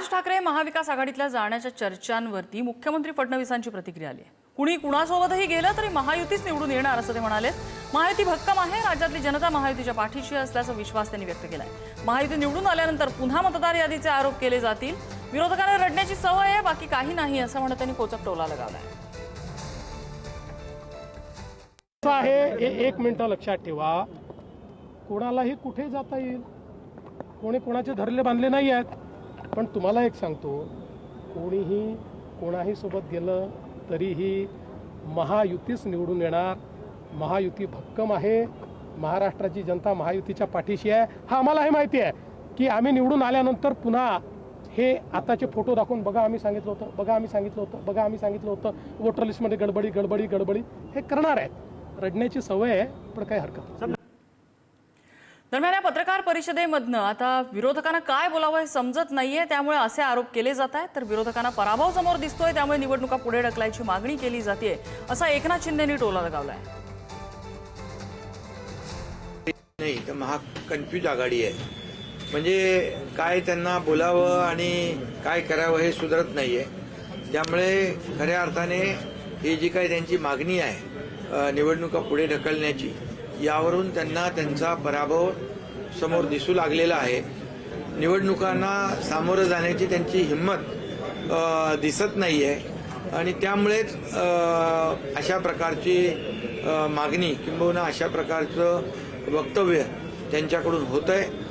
राज ठाकरे महाविकास आघाडीतल्या जाण्याच्या चर्चांवरती मुख्यमंत्री फडणवीसांची प्रतिक्रिया आली आहे. कुणी कुणासोबतही गेलं तरी महायुतीच निवडून येणार असं ते म्हणाले महायुती भक्कम आहे राज्यातली जनता महायुतीच्या पाठीशी असल्याचा विश्वास त्यांनी व्यक्त केलाय. महायुती निवडून आल्यानंतर पुन्हा मतदार यादीचे आरोप केले जातील. विरोधकांना रडण्याची सवय आहे बाकी काही नाही असं म्हणत त्यांनी कोचक टोला लगावलाय. आहे एक मिनिट लक्षात ठेवा. कुणालाही कुठे जाता येईल? कोणी कोणाचे धरले बांधले नाही आहेत? पण तुम्हाला एक सांगतो कोणीही कोणाही सोबत गेलं तरीही महायुतीच निवडून येणार. महायुती भक्कम आहे. महाराष्ट्राची जनता महायुतीच्या पाठीशी आहे. हा आम्हाला हे माहिती आहे की आम्ही निवडून आल्यानंतर पुन्हा हे आताचे फोटो दाखवून बघा आम्ही सांगितलं होतं बघा आम्ही सांगितलं होतं बघा आम्ही सांगितलं होतं. वोटर लिस्टमध्ये गडबडी गडबडी गडबडी हे करणार आहेत. रडण्याची सवय आहे पण काही हरकत दरम्यान या पत्रकार परिषदेमधनं आता विरोधकांना काय बोलावं हे समजत नाहीये त्यामुळे असे आरोप केले जात आहेत. तर विरोधकांना पराभव समोर दिसतोय त्यामुळे निवडणुका पुढे ढकलायची मागणी केली जाते असा एकनाथ शिंदेनी टोला लगावलाय. नाही तर महा कन्फ्यूज आघाडी आहे. म्हणजे काय त्यांना बोलावं आणि काय करावं हे सुधरत नाही आहे त्यामुळे खऱ्या अर्थाने ही जी काही त्यांची मागणी आहे निवडणुका पुढे ढकलण्याची यावरून त्यांना त्यांचा पराभव समोर दिसू लागलेला आहे. निवडणुकांना सामोरं जाण्याची त्यांची हिंमत दिसत नाही आहे आणि त्यामुळेच अशा प्रकारची मागणी किंबहुना अशा प्रकारचं वक्तव्य त्यांच्याकडून होत आहे